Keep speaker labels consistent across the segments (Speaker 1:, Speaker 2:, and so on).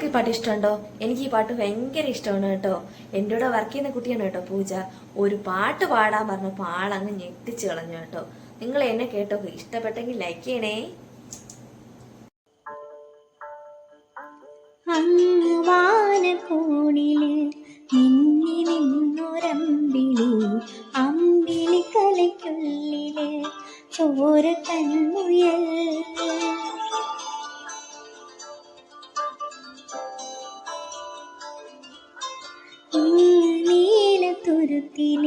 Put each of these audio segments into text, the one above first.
Speaker 1: നിങ്ങൾക്ക് ഈ പാട്ട് ഇഷ്ടമുണ്ടോ? എനിക്ക് ഈ പാട്ട് ഭയങ്കര ഇഷ്ടമാണ് കേട്ടോ. എന്റെ കൂടെ വർക്ക് ചെയ്യുന്ന കുട്ടിയാണ് കേട്ടോ പൂജ. ഒരു പാട്ട് പാടാൻ പറഞ്ഞപ്പോൾ ആളങ്ങ് ഞെട്ടിച്ച് കളഞ്ഞു കേട്ടോ. നിങ്ങൾ എന്നെ കേട്ടോ ഇഷ്ടപ്പെട്ടെങ്കിൽ ലൈക്ക് ചെയ്യണേ.
Speaker 2: ചോര കൺമുയൽ നീലത്തുരുത്തിൽ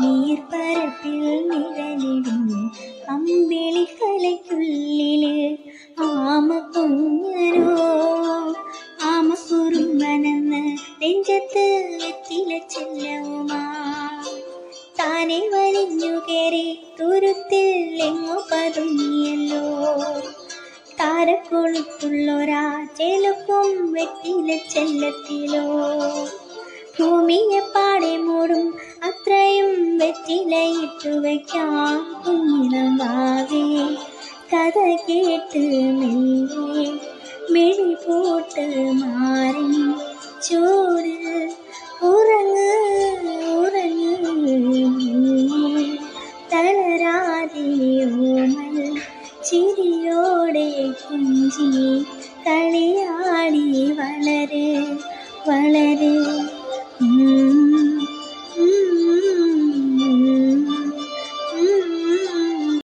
Speaker 2: നീർപ്പരപ്പിൽ നിഴലിടും അമ്പിളി കലയ്ക്കുള്ളിൽ ആമ കുഞ്ഞനോ ആമ കുറുമ്പനെന്ന് നെഞ്ചത്ത് വെറ്റില ചെല്ലവുമാ താനെ വലിഞ്ഞു കയറി തുരുത്തിൽ എങ്ങോ പതുങ്ങിയല്ലോ. താരക്കൊളുത്തുള്ളൊരാ ചെലുക്കും വെറ്റില ചെല്ലത്തിലോ ഭൂമിയെ പാടെ മൂടും. അത്രയും വെറ്റിലയിട്ടു വയ്ക്കാം കുഞ്ഞിളം വാവേ കഥ കേട്ട് മെല്ലെ മിഴി പോട്ട് മാറി. ചോറ് ഉറങ്ങ് ഉറങ്ങ് തളരാതെ ഓമൽ ചിരിയോടെ കുഞ്ചി കളിയാടി വളരെ വളര്